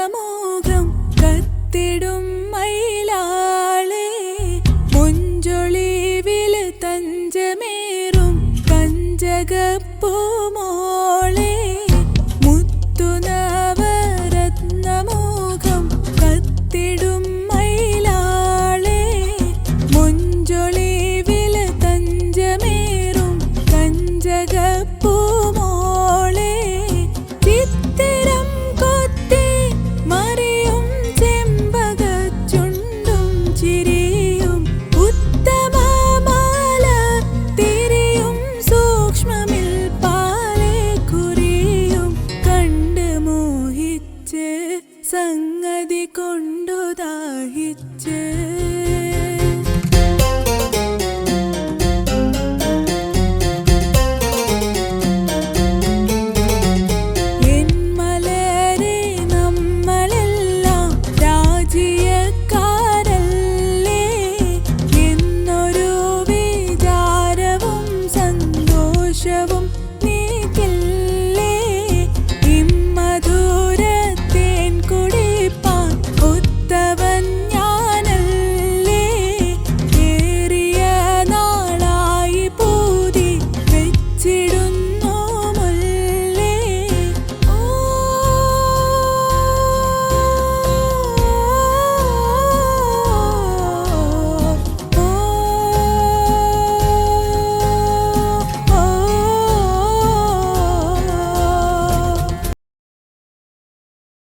കലമോകം കത്തിടും മയിലാളെ. മുഞ്ചൊളിവിൽ തഞ്ചമേറും കഞ്ചകപ്പൂമോൾ gidecek